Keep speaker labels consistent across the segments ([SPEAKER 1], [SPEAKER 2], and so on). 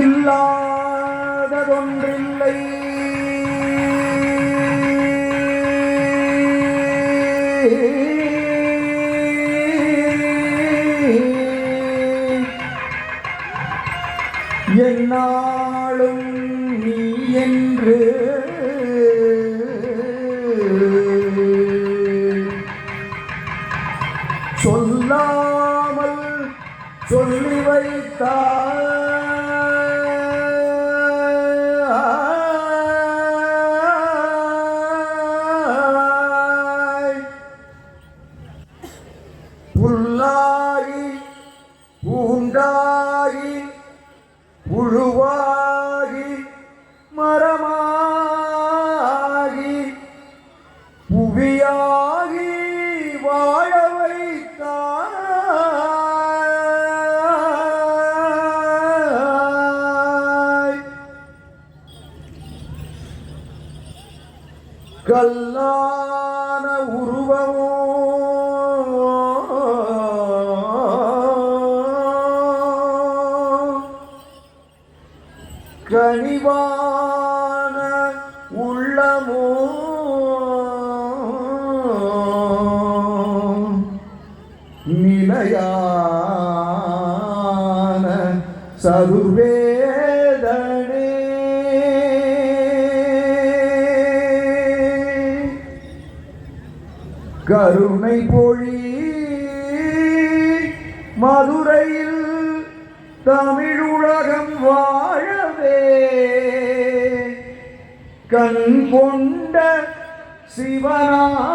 [SPEAKER 1] இல்லாததொன்றில்லை. என்னாலும் நீ என்று சொல்லாமல் சொல்லி வைத்தாய் புல்லாரி பூண்டாரி புழுவாரி மரமாரி புவியாகி வாழ வைத்தாய். கல்லான உருவமோ கனிவான உள்ளமோ? நிலையான சதுர்வேதனே. கருணை பொழி மதுரையில் தமிழுலகம் கண் கொண்ட சிவநாதனே.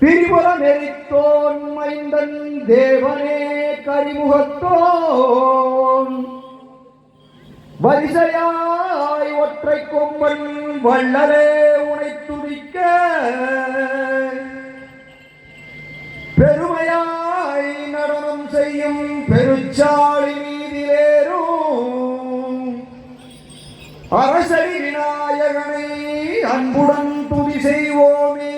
[SPEAKER 1] திரிபுர நெறித்தோன் மைந்தன் தேவனே கரிமுகத்தோன். வரிசையாய் ஒற்றை கொம்பன் வள்ளலே உனை துடிக்க பெருமையாய் நடனம் செய்யும் பெருச்சாளி மீதிலேறும் அரசரி விநாயகனை அன்புடன் துதி செய்வோமே.